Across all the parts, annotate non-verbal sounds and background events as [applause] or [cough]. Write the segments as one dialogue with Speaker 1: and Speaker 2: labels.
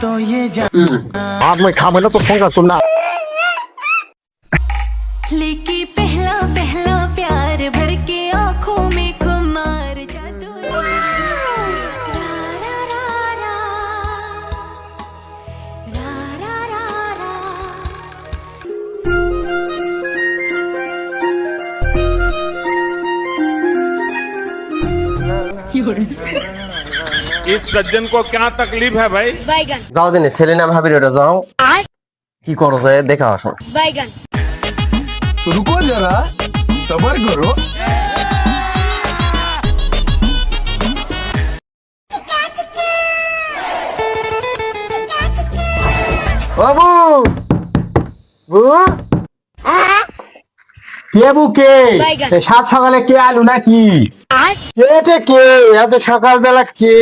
Speaker 1: तो ये जा आज में खामे मैंने तो फोन का तुम ना
Speaker 2: इस सज्जन को क्या तकलीफ है भाई
Speaker 3: বাইগান
Speaker 4: যাও দিনে ছেলে না ভাবির ওটা যাও কি করছে দেখা আসো
Speaker 3: বাইগান
Speaker 5: रुको जरा सबर करो
Speaker 6: বাবু বু কে বুকে
Speaker 3: বাইগান।
Speaker 6: সাত সকালে কে আলু নাকি কে এটা কে এত সকালবেলা কে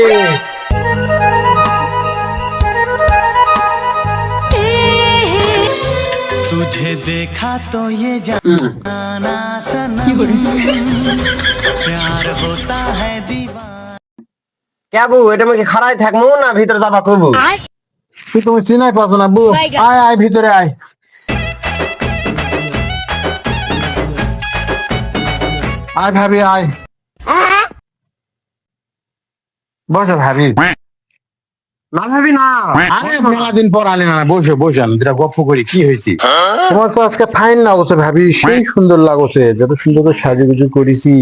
Speaker 7: तुझे देखा तो ये जाना सनम प्यार होता है दीवाना
Speaker 4: কে বউ এটা আমাকে খাড়াই থাকবো না ভিতরে যাবা কবু
Speaker 6: তুই তুমি চিনাই পাচ্ছ না বু
Speaker 3: বাইগান।
Speaker 6: আয় আয় ভিতরে আয় আয় ভাবি আয় বসো ভাবি।
Speaker 4: না ভাবি না।
Speaker 6: আরে মেলা দিন পর আলে না বসে বসে আমি যেটা গপ্প করি কি হয়েছে? তোমার তো আজকে ফাইন লাগছে ভাবি সেই সুন্দর লাগছে যত সুন্দর করে সাজুগুজু করেছি।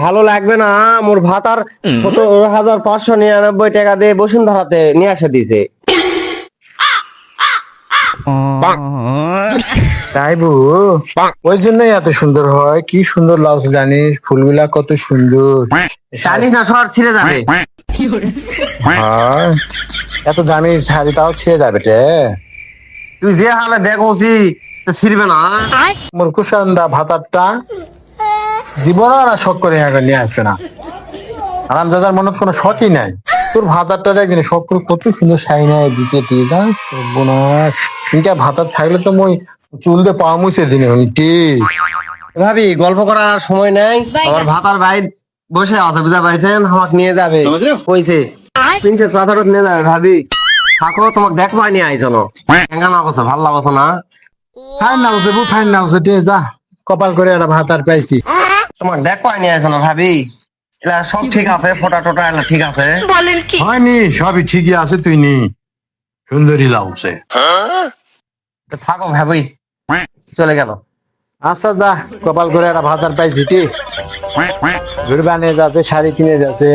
Speaker 4: ভালো লাগবে না মোর ভাতার সতেরো হাজার পাঁচশো নিরানব্বই টাকা দিয়ে বসুন্ধরাতে নিয়ে আসা দিতে [laughs]
Speaker 6: তাই বু ওই জন্যই এত সুন্দর হয়। কি সুন্দর লাগছে জানিস? ফুলগুলা কত সুন্দর।
Speaker 4: জানিস না সর ছিঁড়ে যাবে।
Speaker 6: এত দামি শাড়ি তাও ছেড়ে যাবে রে
Speaker 4: তুই যে হালে দেখছি ছিড়বে না।
Speaker 6: মোর কুসান্দা ভাতারটা জীবন আর শখ করে এখানে নিয়ে আসবে না। আরাম দাদার মনে কোনো শখই নাই। তোর ভাতারটা দেখবি শখ করে কত সুন্দর শাড়ি নেয় দিতে টি না ভাতার থাকলে তো মই চুল দিয়ে পা মুছে দিনে হইটি
Speaker 4: ভাবি গল্প করার সময় নাই। আমার ভাতার ভাই বসে আছে বুঝা পাইছেন? আমাকে নিয়ে যাবে। কইছে প্রিন্সেস চাদরত নিয়ে যাবে ভাবি। থাকো তোমাকে দেখব নিয়ে আইছো না কেঙ্গা না করছ ভালো লাগছো না।
Speaker 6: ফাইন না বসে বু ফাইন না বসে দিয়ে যা। কপাল করে একটা ভাতার পাইছি।
Speaker 4: তোমাকে দেখব নিয়ে আইছো না ভাবি। এলা সব ঠিক আছে ফোটা টোটা এলা ঠিক আছে?
Speaker 6: হয়নি সবই ঠিকই আছে তুই নি। সুন্দরী লাগছে
Speaker 4: তো থাকো ভাবি। চলে গেল।
Speaker 6: আচ্ছা যা কপাল করে একটা ভাতার পাই জিটি ঘুরবা নিয়ে যাচ্ছে শাড়ি কিনে যাচ্ছে।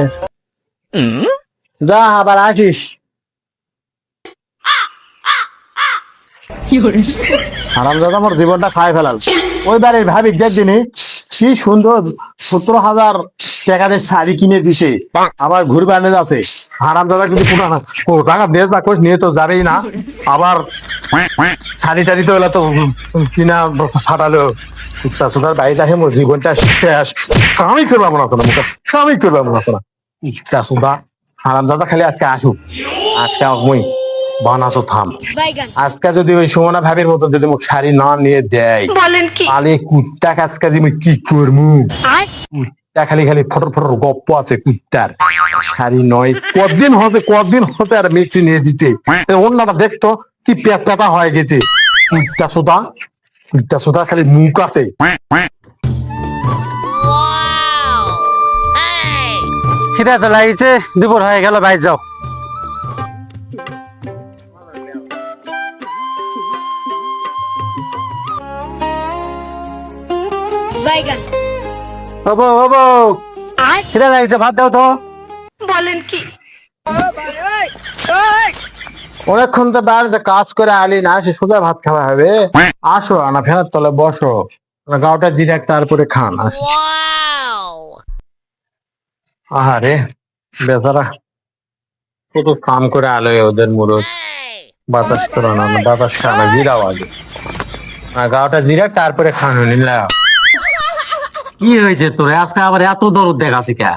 Speaker 6: যা আবার আসিস। আরাম দাদা আমার জীবনটা খাই ফেলাল। ওই বাড়ির ভাবি দেখছিনি কি সুন্দর সতেরো হাজার টাকা শাড়ি কিনে দিছে। আবার ঘুরবা নিয়ে যাচ্ছে। আরাম দাদা কিন্তু পুরানা ও টাকা দিয়ে বা নিয়ে তো যাবেই না। আবার শাড়ি টাড়ি তো এলা তো কিনা ফাটালো। সুতার বাড়িতে আসে, মোর জীবনটা শেষ আমি করব না কোনো মুখে না। কুত্তা সুতা আরাম দাদা খালি আজকে আসুক। আজকে মুই বানাসো থাম। আজকে যদি ওই সুমনা ভাবির মতো যদি মোক শাড়ি না নিয়ে দেয় বলেন কি? আলে কুত্তা আজকে মুই কি করব কুত্তা খালি খালি ফটর ফটর গপ্প আছে কুত্তার। শাড়ি নয় কদিন হতে কদিন হতে আর মিষ্টি নিয়ে দিতে? অন্যটা দেখতো কি পেট পেতা হয়ে গেছে। কুত্তা সোদা কুত্তা সোদা খালি মুখ আছে। খিদা তো লাগিছে দুপুর হয়ে গেল ভাই যাও।
Speaker 3: বাইগান।
Speaker 6: হব হব খিদা লাগিছে ভাত দাও তো। অনেকক্ষণ তো বাড়িতে কাজ করে আলি না সে সোজা ভাত খাওয়া হবে। আসো না ফেরার তলে বসো। গাওটা ডিরেক্ট তারপরে খান আহারে বেচারা। কত কাম করে আলো ওদের মুরত বাতাস করো না বাতাস খানা জিরাও আগে। গাওটা ডিরেক্ট তারপরে খানো নিলা
Speaker 4: কি হয়েছে তোর? আজকে আবার এত দরদ দেখাছি কে?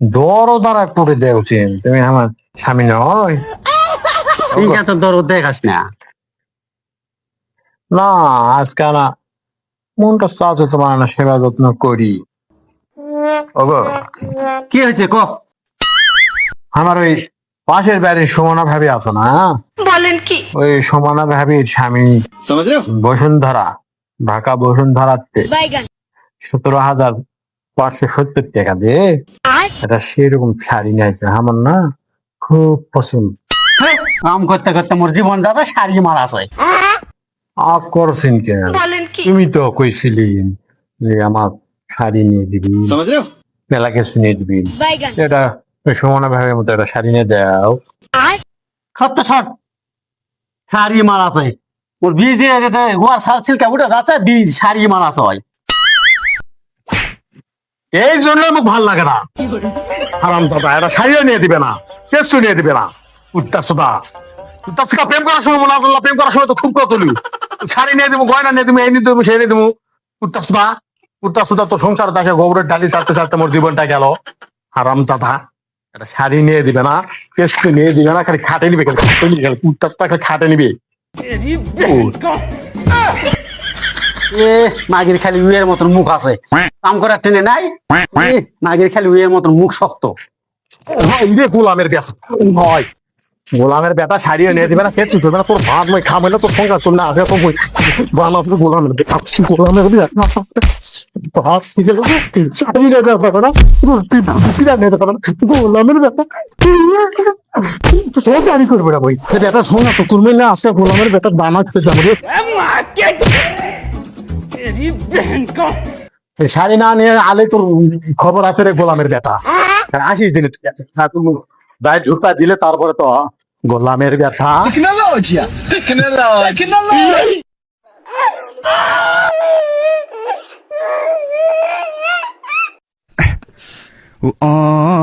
Speaker 6: দরও দ্বারা করে দেখছেন তুমি আমার স্বামী নয়।
Speaker 4: তুই এত দরদ দেখাস না?
Speaker 6: না আজকে না মনটা চাচ্ছে তোমার না সেবা যত্ন করি। ওগো।
Speaker 4: কি হয়েছে ক?
Speaker 6: আমার ওই পাশের বাড়ির সমানা ভাবি আছো না?
Speaker 1: বলেন কি?
Speaker 6: ওই সমানা ভাবির স্বামী বসুন্ধরা ঢাকা বসুন্ধরাতে সতেরো হাজার পাঁচশো সত্তর টাকা দিয়ে এটা সেরকম শাড়ি নিয়েছে আমার না খুব পছন্দ।
Speaker 3: কাম করতে করতে মোর জীবনটা তো শাড়ি মারা আছে।
Speaker 6: করছেন কেন? তুমি তো কইছিলি যে আমার শাড়ি নিয়ে দিবি। মেলা কিছু নিয়ে দিবি। এটা সমানা ভাবের মতো একটা শাড়ি নিয়ে দাও।
Speaker 3: সত্য সট শাড়ি মারা আছে। ওর বীজ দিয়ে গোয়ার সার ছিলকা উঠে যাচ্ছে বীজ শাড়ি মারা আছে হয়
Speaker 6: এই জন্য আমার ভালো লাগে না। হারাম দাদা এরা শাড়িও নিয়ে দিবে না কেসু নিয়ে দিবে না। উত্তার সুদা উত্তার সুদা প্রেম করার সময় মনে হলো প্রেম করার সময় তো খুব কতলু শাড়ি নিয়ে দেবো গয়না নিয়ে দেবো এই নিয়ে দেবো সেই নিয়ে দেবো। উত্তার সুদা উত্তার সুদা তো সংসার দেখে গোবরের ডালি চাটতে চাটতে মোর জীবনটা গেল। হারাম দাদা এটা শাড়ি নিয়ে দিবে না কেসু নিয়ে দিবে না খালি খাটে নিবে খালি খাটে নিবে খালি উত্তার খালি খাটে নিবে।
Speaker 3: এ মাগির খালি উয়ের মতন মুখ আছে। কাম করার টেনে নাই? এ, মাগির খালি উয়ের মতন মুখ শক্ত।
Speaker 6: হয় রে গোলামের বেটা হয় গোলামের বেটা শাড়িও নিয়ে দিবে না কেসু দেবে না তোর ভাত মই খাবে না তোর সংসার তোর না আছে তো মই বানাবো গোলামের বেটা গোলামের বেটা ভাত দিছে শাড়ি নিয়ে দেবে না। পিলা নিয়ে দেবে না গোলামের বেটা সব জানি করবে না ভাই। বেটা শোনা তো তুমি না আছে গোলামের বেটা বানাতে যাব রে। এই শাড়ি না নিয়ে আলে তোর খবর আছে রে গোলামের বেটা আসিস দিনে তুই গায়ে ঢুকা দিলে তারপরে তো গোলামের!
Speaker 5: Tecnologia!
Speaker 7: ओ